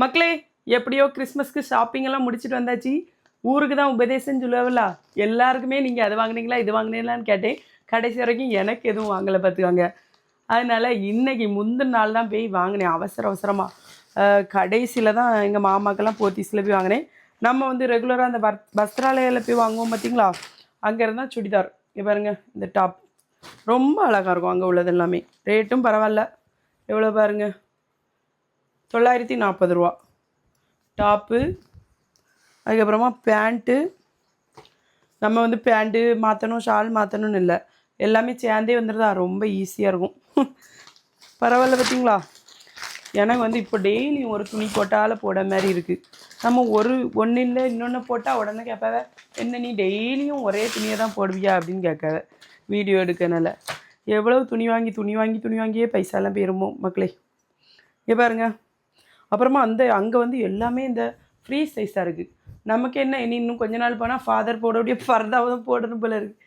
மக்களே எப்படியோ கிறிஸ்மஸ்க்கு ஷாப்பிங் எல்லாம் முடிச்சிட்டு வந்தாச்சு. ஊருக்கு தான் உபதேசம் சொல்லுவாங்களா எல்லாருக்குமே நீங்கள் அது வாங்குனீங்களா இது வாங்குனீங்களான்னு கேட்டேன். கடைசி வரைக்கும் எனக்கு எதுவும் வாங்கலை பார்த்துக்காங்க. அதனால் இன்றைக்கி முந்தின நாள் தான் போய் வாங்கினேன் அவசர அவசரமாக கடைசியில் தான் எங்கள் மாமாக்கெல்லாம் போத்தீஸில் போய் வாங்கினேன். நம்ம வந்து ரெகுலராக அந்த வத் வஸ்திராலயில் போய் வாங்குவோம் பார்த்தீங்களா? அங்கே இருந்தால் சுடிதார். பாருங்க இந்த டாப் ரொம்ப அழகாக இருக்கும் அங்கே உள்ளது எல்லாமே. ரேட்டும் பரவாயில்ல. எவ்வளோ பாருங்கள் தொள்ளாயிரத்தி நாற்பது ரூபா. டாப்பு அதுக்கப்புறமா பேண்ட்டு நம்ம வந்து பேண்ட்டு மாற்றணும் ஷால் மாற்றணும்னு இல்லை. எல்லாமே சேர்ந்தே வந்துடுதா? ரொம்ப ஈஸியாக இருக்கும். பரவாயில்ல பார்த்தீங்களா எனக்கு வந்து இப்போ டெய்லியும் ஒரு துணி போட்டால் போட மாதிரி இருக்குது நம்ம ஒரு ஒன்று இல்லை இன்னொன்று போட்டால் உடனே கேட்பாவ என்ன நீ டெய்லியும் ஒரே துணியை தான் போடுவியா? அப்படின்னு கேட்காவ வீடியோ எடுக்கனால. எவ்வளவு துணி வாங்கி துணி வாங்கி துணி வாங்கியே பைசாலாம் போயிருமோ மக்களே? இங்கே பாருங்க. அப்புறமா அந்த அங்கே வந்து எல்லாமே இந்த ஃப்ரீ சைஸாக இருக்குது நமக்கு என்ன இனி இன்னும் கொஞ்ச நாள் போனால் ஃபாதர் போடக்கூடிய ஃபர்தாவை தான் போடணும் போல இருக்குது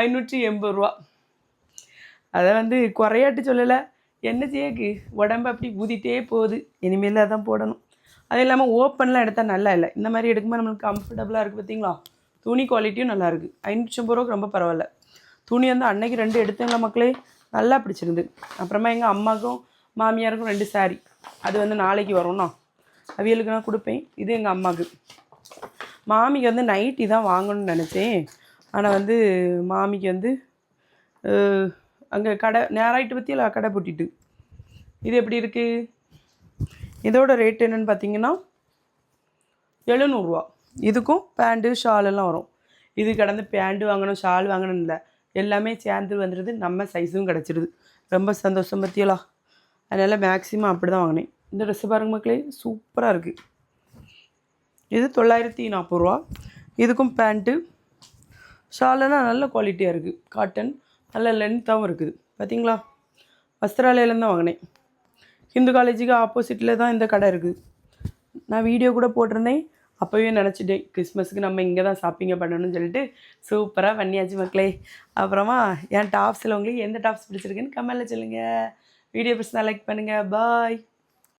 ஐநூற்றி எண்பது ரூபா. அதை வந்து குறையாட்டு சொல்லலை. என்ன செய்யக்கு? உடம்பு அப்படி ஊதிட்டே போகுது. இனிமேல் அதான் போடணும். அது இல்லாமல் ஓப்பன்லாம் எடுத்தால் நல்லா இல்லை. இந்த மாதிரி எடுக்கும்போது நம்மளுக்கு கம்ஃபர்டபுளாக இருக்குது பார்த்தீங்களா துணி குவாலிட்டியும் நல்லா இருக்குது ஐநூற்றி ஐம்பது ரூபாய்க்கு ரொம்ப பரவாயில்ல. துணி வந்து அன்னைக்கு ரெண்டு எடுத்தீங்களா மக்களே. நல்லா பிடிச்சிருந்து அப்புறமா எங்கள் அம்மாவுக்கும் மாமியாருக்கும் ரெண்டு சாரீ அது வந்து நாளைக்கு வரும்ண்ணா அவியலுக்கு நான் கொடுப்பேன். இது எங்கள் அம்மாவுக்கு மாமிக்கு வந்து நைட்டி தான் வாங்கணும்னு நினச்சேன். ஆனால் வந்து மாமிக்கு வந்து அங்கே கடை நேராயிட்டு பற்றியில் கடை பூட்டிட்டு. இது எப்படி இருக்குது இதோட ரேட் என்னன்னு பார்த்தீங்கன்னா எழுநூறுவா. இதுக்கும் பேண்ட்டு ஷால் எல்லாம் வரும். இது கடந்து பேண்ட்டு வாங்கணும் ஷால் வாங்கணும் இல்லை. எல்லாமே சேர்ந்து வந்துடுது நம்ம சைஸும் கிடச்சிடுது ரொம்ப சந்தோஷம் பற்றியலா அதனால் மேக்ஸிமம் அப்படி தான் வாங்கினேன். இந்த ட்ரெஸ்ஸு பாருங்க மக்களே சூப்பராக இருக்குது இது தொள்ளாயிரத்தி நாற்பது ரூபா. இதுக்கும் பேண்ட்டு ஷாலெல்லாம் நல்ல குவாலிட்டியாக இருக்குது காட்டன் நல்ல லென்த்தாகவும் இருக்குது. பார்த்தீங்களா வஸ்திராலயிலேருந்து தான் வாங்கினேன். ஹிந்து காலேஜுக்கு ஆப்போசிட்டில் தான் இந்த கடை இருக்குது நான் வீடியோ கூட போட்டிருந்தேன். அப்போவே நினச்சிட்டேன் கிறிஸ்மஸுக்கு நம்ம இங்கே தான் ஷாப்பிங்கை பண்ணணும்னு சொல்லிட்டு சூப்பராக பண்ணியாச்சு மக்களே. அப்புறமா என் டாப்ஸில் உங்களுக்கு எந்த டாப்ஸ் பிடிச்சிருக்குன்னு கமெண்டில் சொல்லுங்கள் வீடியோ பிடிச்சா லைக் பண்ணுங்கள் பாய்